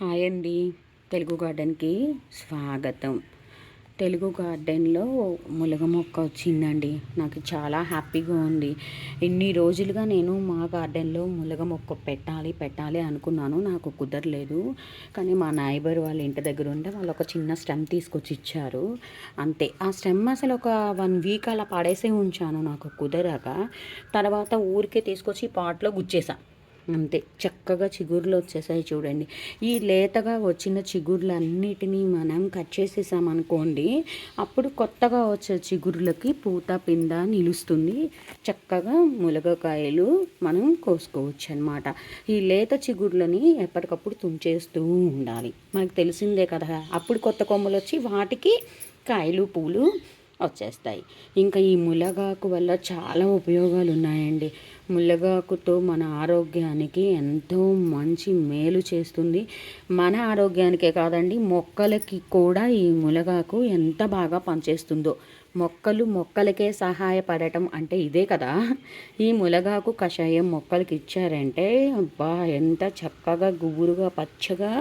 Hi అండి. తెలుగు గార్డెన్కి స్వాగతం. తెలుగు గార్డెన్లో ములగ మొక్క వచ్చిందండి. నాకు చాలా హ్యాపీగా ఉంది. ఇన్ని రోజులుగా నేను మా గార్డెన్లో ములగ మొక్క పెట్టాలి పెట్టాలి అనుకున్నాను. నాకు కుదరలేదు. కానీ మా నైబర్ వాళ్ళ ఇంటి దగ్గర ఉంటే వాళ్ళు ఒక చిన్న స్టెమ్ తీసుకొచ్చి ఇచ్చారు. అంతే. ఆ స్టెమ్ అసలు ఒక వన్ వీక్ అలా పడేసే ఉంచాను. నాకు కుదరక. తర్వాత ఊరికే తీసుకొచ్చి పాట్లో గుచ్చేసాను అంతే. చక్కగా చిగుర్లు వచ్చేసాయి చూడండి. ఈ లేతగా వచ్చిన చిగుర్లన్నిటినీ మనం కట్ చేసేసామనుకోండి అప్పుడు కొత్తగా వచ్చే చిగుర్లకి పూత పింద నిలుస్తుంది. చక్కగా ములగకాయలు మనం కోసుకోవచ్చు అనమాట ఈ లేత చిగుర్లని ఎప్పటికప్పుడు తుంచేస్తూ ఉండాలి. మనకు తెలిసిందే కదా అప్పుడు కొత్త కొమ్మలు వచ్చి వాటికి కాయలు పూలు వచ్చేస్తాయి. ఇంకా ఈ ములగాకు వల్ల చాలా ఉపయోగాలు ఉన్నాయండి ములగాకుతో మన ఆరోగ్యానికి ఎంతో మంచి మేలు చేస్తుంది. మన ఆరోగ్యానికే కాదండి మొక్కలకి కూడా ఈ ములగాకు ఎంత బాగా పనిచేస్తుందో. మొక్కలు మొక్కలకే సహాయపడటం అంటే ఇదే కదా. ఈ ములగాకు కషాయం మొక్కలకి ఇచ్చారంటే అబ్బా ఎంత చక్కగా గుబురుగా పచ్చగా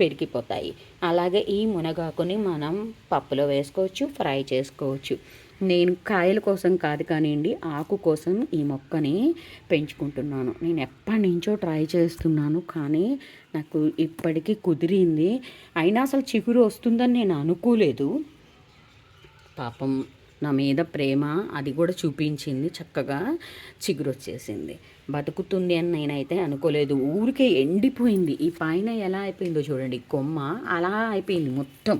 పెరిగిపోతాయి అలాగే ఈ మునగాకుని మనం పప్పులో వేసుకోవచ్చు ఫ్రై చేసుకోవచ్చు. నేను కాయల కోసం కాదు కానివ్వండి ఆకు కోసం ఈ మొక్కని పెంచుకుంటున్నాను. నేను ఎప్పటి నుంచో ట్రై చేస్తున్నాను కానీ నాకు ఇప్పటికీ కుదిరింది. అయినా అసలు చిగురు వస్తుందని నేను అనుకోలేదు. పాపం నా మీద ప్రేమ అది కూడా చూపించింది చక్కగా చిగురు వచ్చేసింది బతుకుతుంది అని నేనైతే అనుకోలేదు. ఊరికే ఎండిపోయింది. ఈ పైన ఎలా అయిపోయిందో చూడండి. కొమ్మ అలా అయిపోయింది మొత్తం.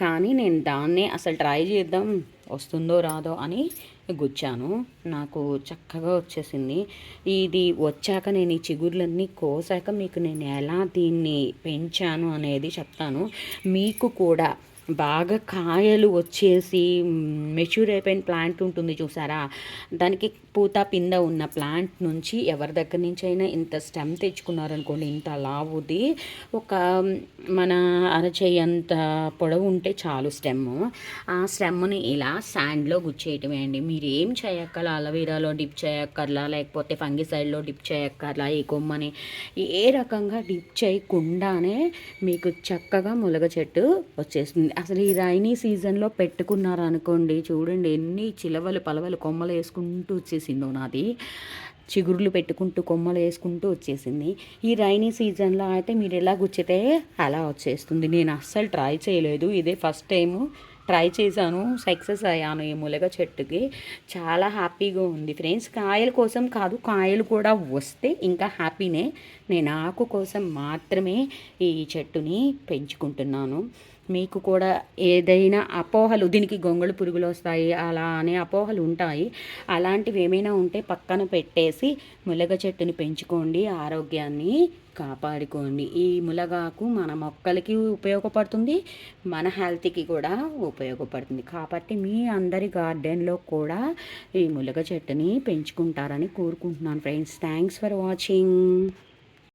కానీ నేను దాన్నే అసలు ట్రై చేద్దాం వస్తుందో రాదో అని గుచ్చాను. నాకు చక్కగా వచ్చేసింది. ఇది వచ్చాక నేను ఈ చిగుర్లన్నీ కోసాక మీకు నేను ఎలా దీన్ని పెంచాను అనేది చెప్తాను. మీకు కూడా బాగా కాయలు వచ్చేసి మెచ్యూర్ అయిపోయిన ప్లాంట్ ఉంటుంది చూసారా? దానికి పూత పింద ఉన్న ప్లాంట్ నుంచి ఎవరి దగ్గర నుంచి అయినా ఇంత స్టెమ్ తెచ్చుకున్నారనుకోండి ఇంత లావుది ఒక మన అరచేయి అంత పొడవు ఉంటే చాలు స్టెమ్ ఆ స్టెమ్ని ఇలా శాండ్లో గుచ్చేయటమే అండి. మీరు ఏం చేయక్కర్లా అలవీరాలో డిప్ చేయక్కర్లా లేకపోతే ఫంగిసైడ్లో డిప్ చేయక్కర్లా ఈ కొమ్మని ఏ రకంగా డిప్ చేయకుండానే మీకు చక్కగా ములగ చెట్టు వచ్చేస్తుంది. అసలు ఈ రైనీ సీజన్లో పెట్టుకున్నారనుకోండి చూడండి ఎన్ని చిలవలు పలవలు కొమ్మలు వేసుకుంటూ వచ్చేసిందో నాది. చిగురులు పెట్టుకుంటూ కొమ్మలు వేసుకుంటూ వచ్చేసింది. ఈ రైనీ సీజన్లో అయితే మీరు ఎలా గుచ్చితే అలా వచ్చేస్తుంది. నేను అస్సలు ట్రై చేయలేదు. ఇదే ఫస్ట్ టైము. ట్రై చేశాను. సక్సెస్ అయ్యాను ఈ ములగ చెట్టుకి. చాలా హ్యాపీగా ఉంది ఫ్రెండ్స్. కాయల కోసం కాదు కాయలు కూడా వస్తే ఇంకా హ్యాపీనే. నేను ఆకు కోసం మాత్రమే ఈ చెట్టుని పెంచుకుంటున్నాను. మీకు కూడా ఏదైనా అపోహలు దీనికి గొంగళి పురుగులు వస్తాయి అలా అనే అపోహలు ఉంటాయి. అలాంటివి ఏమైనా ఉంటే పక్కన పెట్టేసి ములగ చెట్టుని పెంచుకోండి ఆరోగ్యాన్ని. కాపాడుకోండి. ఈ ములగాకు మన మొక్కలకి ఉపయోగపడుతుంది మన హెల్త్కి కూడా ఉపయోగపడుతుంది. కాబట్టి మీ అందరి గార్డెన్లో కూడా ఈ ములగ చెట్టుని పెంచుకుంటారని కోరుకుంటున్నాను ఫ్రెండ్స్. Thanks for watching.